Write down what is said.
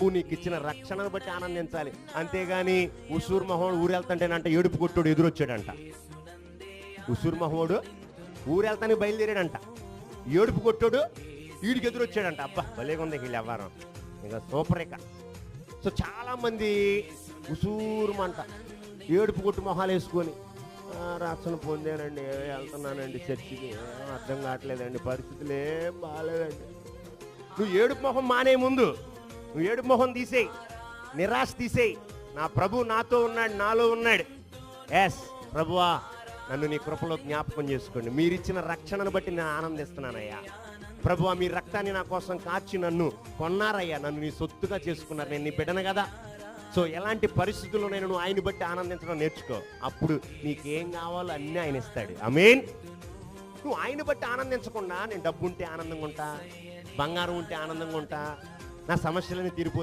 నువ్వు నీకు ఇచ్చిన రక్షణను బట్టి ఆనందించాలి. అంతేగాని ఉసూరు మహోడు ఊరెళ్తుంటేనంట ఏడుపు కొట్టుడు ఎదురొచ్చాడంట. ఉసూరు మహోడు ఊరెళ్తానికి బయలుదేరాడంట. ఏడుపు కొట్టుడు వీడికి ఎదురొచ్చాడంట. అబ్బా భలేగుంది వీళ్ళు వ్యవహారం ఇంకా సూపర్ ఇక. సో చాలా మంది ఉసూరుమంట ఏడుపు కొట్టు మొహాలు వేసుకొని రక్షణ పొందానండి వెళ్తున్నానండి చర్చికి. అర్థం కావట్లేదండి పరిస్థితులు ఏం బాగాలేదండి. నువ్వు ఏడుపు మొహం మానే ముందు నువ్వు ఏడు మొహం తీసేయి. నిరాశ తీసేయి. నా ప్రభు నాతో ఉన్నాడు నాలో ఉన్నాడు. ఎస్ ప్రభువా నన్ను నీ కృపలో జ్ఞాపకం చేసుకోండి. మీరిచ్చిన రక్షణను బట్టి నేను ఆనందిస్తున్నానయ్యా. ప్రభు మీ రక్తాన్ని నా కోసం కాచి నన్ను కొన్నారయ్యా. నన్ను నీ సొత్తుగా చేసుకున్నారు. నేను నీ బిడ్డను కదా. సో ఎలాంటి పరిస్థితుల్లో నేను నువ్వు ఆయన బట్టి ఆనందించడం నేర్చుకో. అప్పుడు నీకేం కావాలో అన్నీ ఆయన ఇస్తాడు. ఐ మీన్ నువ్వు ఆయన బట్టి ఆనందించకుండా నేను డబ్బు ఉంటే ఆనందంగా ఉంటా బంగారం ఉంటే ఆనందంగా ఉంటా నా సమస్యలని తీరిపో